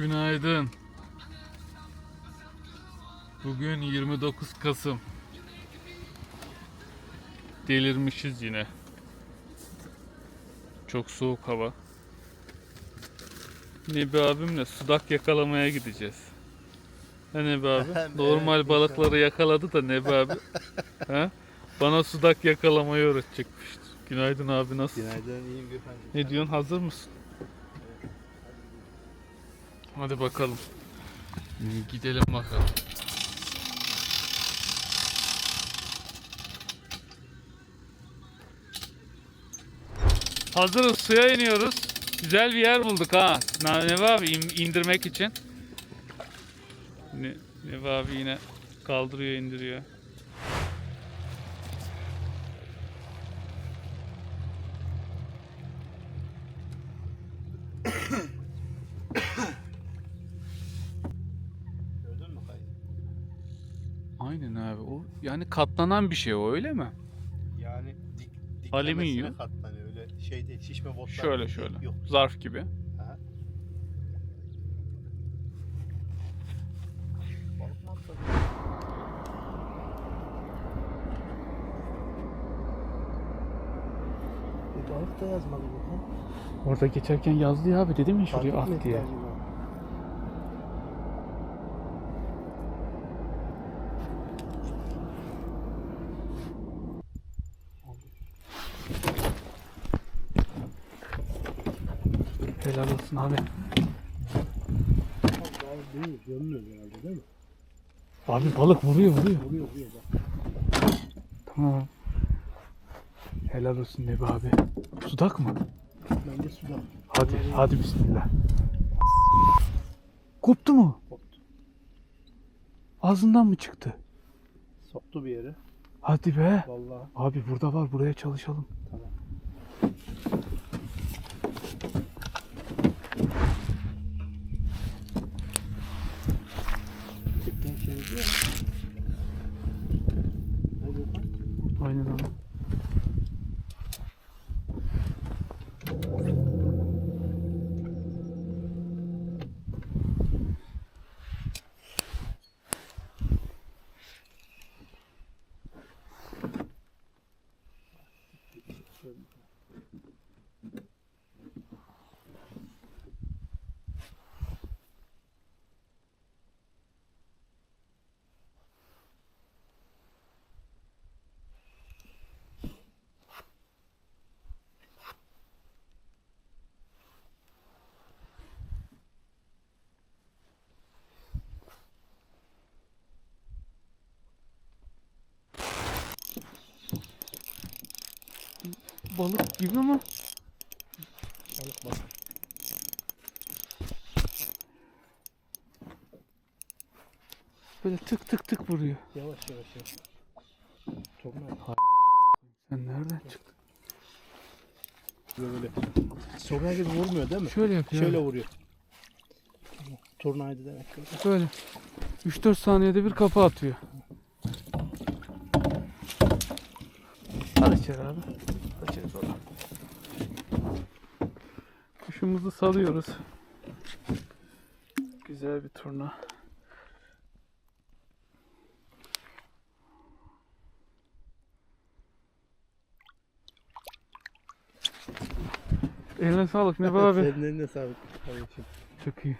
Günaydın. Bugün 29 Kasım. Delirmişiz yine. Çok soğuk hava. Nebi abimle sudak yakalamaya gideceğiz. Ha Nebi abi? Normal balıkları yakaladı da Nebi abi. ha? Bana sudak yakalamayı öğretecekmiş. Günaydın abi nasılsın? Günaydın, iyiyim Gökhan'cığım. Ne diyorsun hazır mısın? Hadi bakalım. Gidelim bakalım. Hazırız suya iniyoruz. Güzel bir yer bulduk ha. Ne, ne var abi in- indirmek için. Ne, ne var abi yine kaldırıyor indiriyor. Aynen abi o yani katlanan bir şey o öyle mi? Yani dik, diklemesine Alüminyum. katlanıyor öyle şey değil, şişme botlar Şöyle değil, şöyle. Yok. Zarf gibi. Aha. Balık mı atladı? Bir balık da yazmadı Gökhan. Orada geçerken yazdı ya abi dedim ya şuraya Fark at etmedi diye. acaba? Helal olsun abi. Balık değil, görünmüyor herhalde değil mi? Abi balık vuruyor vuruyor. Vuruyor, vuruyor bak. Tamam. Helal olsun Nebi abi. Sudak mı? Bence suda. Hadi hadi bismillah. Koptu mu? Koptu. Ağzından mı çıktı? Soktu bir yere. Hadi be. Vallahi. Abi burada var buraya çalışalım. Tamam. Çektiğin şey diyor mu? Ne Gökhan? Aynen abi. Balık gibi ama Balık balık. böyle tık tık tık vuruyor. Yavaş yavaş yavaş. Çok mu? Sen nereden çıktın? Böyle. Sonra gibi vurmuyor değil mi? Şöyle yapıyor. Şöyle vuruyor. Turnaydı demek ki. Böyle. 3-4 saniyede bir kafa atıyor. Al içeri abi. İçeri sonra. Kuşumuzu salıyoruz. Güzel bir turna. Eline sağlık ne abi. Senin eline sağlık. Kardeşim. Çok iyi.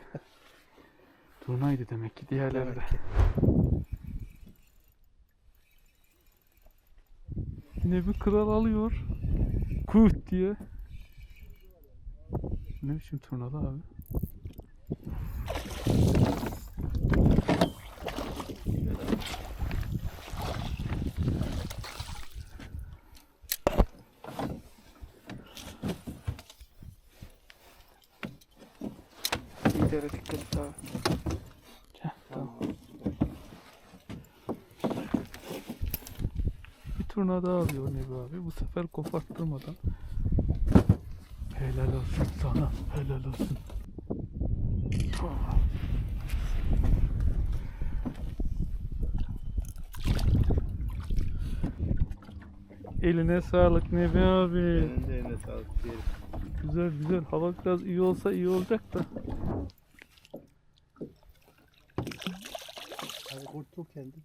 Turnaydı demek ki diğerleri de. Demek ki. Yine bir kral alıyor. Kurt diye. Ne biçim turnalı abi? İyi de dikkat et abi. Heh, tamam. Bir turna daha alıyor Nebi abi. Bu sefer koparttırmadan. Helal olsun sana. Helal olsun. Eline sağlık Nebi abi. Senin de eline sağlık diyelim. Güzel güzel. Hava biraz iyi olsa iyi olacak da. Hadi kurtul kendin.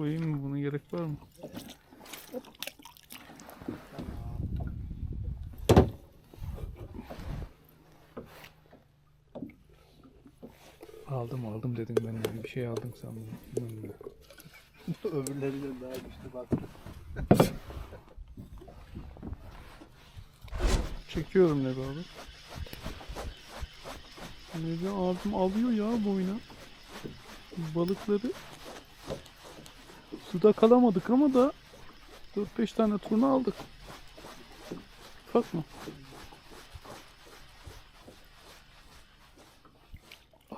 Koyayım mı buna gerek var mı? Aldım aldım dedim ben yani bir şey aldım sandım. Öbürlerinden daha güçlü bak. Çekiyorum ne abi. Neden abim alıyor ya boyuna. Balıkları suda kalamadık ama da 4-5 tane turna aldık. Ufak mı?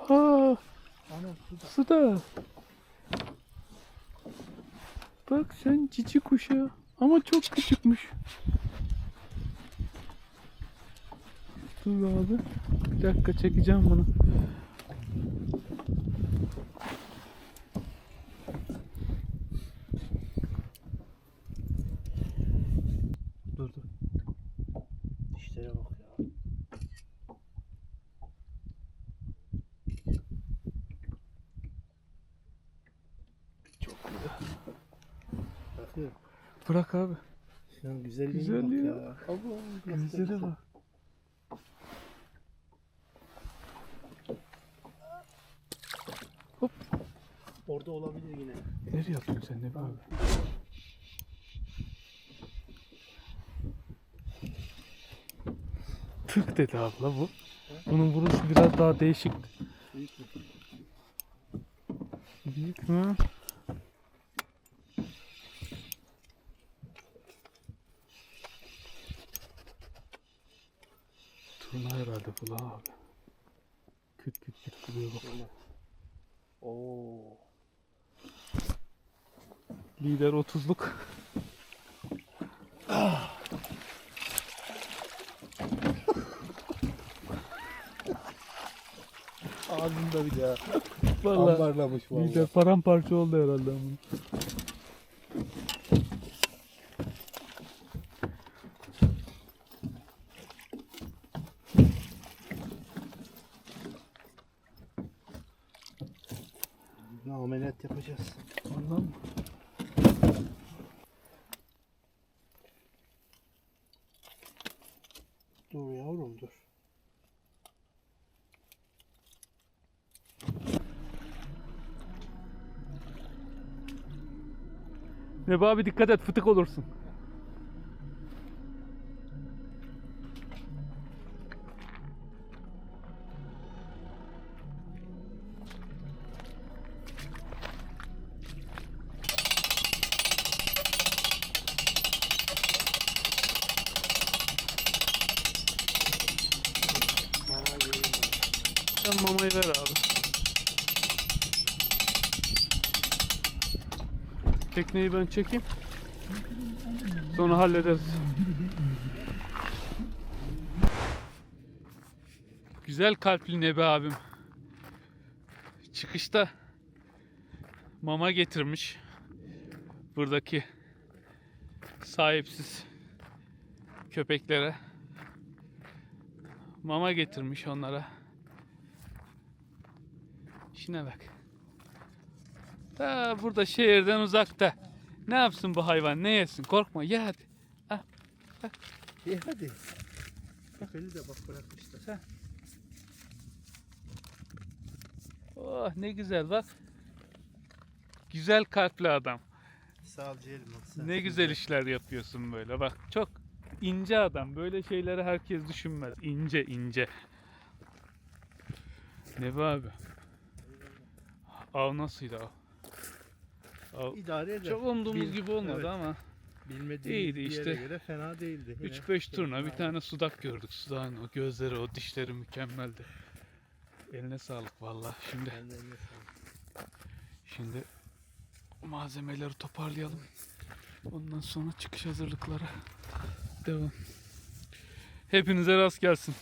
Aa, suda. Bak sen cici kuşa ama çok küçükmüş. Dur abi. Bir dakika çekeceğim bunu. Dişlere bak ya. Çok güzel. Bakıyorum. Bırak abi. Şunun güzelliğine Güzelliğe bak ya. Allah Gözlere bak. Hop. Orada olabilir yine. Nereye atıyorsun sen ne abi? Tık dedi abla bu. Bunun vuruşu biraz daha değişik. Büyük mü? Turna herhalde bu la abi. Küt küt küt duruyor bak. Oo. Lider 30'luk. Ağzında bir daha. Vallahi Ambarlamış vallahi. lider paramparça oldu herhalde ama. Ne ameliyat yapacağız. Ondan mı? Dur yavrum dur. Nebi abi dikkat et fıtık olursun. Sen mamayı ver abi. Tekneyi ben çekeyim. Sonra hallederiz. Güzel kalpli Nebi abim. Çıkışta mama getirmiş. Buradaki sahipsiz köpeklere mama getirmiş onlara. İşine bak. Ta burada şehirden uzakta. Ne yapsın bu hayvan? Ne yesin? Korkma. Ye hadi. İyi hadi. Kefeli de bak bırakmışlar. Oh ne güzel bak. Güzel kalpli adam. Sağ ol Ceylin bak. Ne güzel işler yapıyorsun böyle. Bak çok ince adam. Böyle şeyleri herkes düşünmez. İnce ince. Ne bu abi? Av nasıldı av? İdare eder. çok umduğumuz Bir- gibi olmadı evet. ama Bilmediğim İyiydi bir yere işte. göre fena değildi. Yine 3-5 turna bir tane sudak gördük. Sudağın o gözleri o dişleri mükemmeldi. Eline sağlık vallahi. Şimdi eline sağlık. şimdi malzemeleri toparlayalım. Ondan sonra çıkış hazırlıkları devam. Hepinize rast gelsin.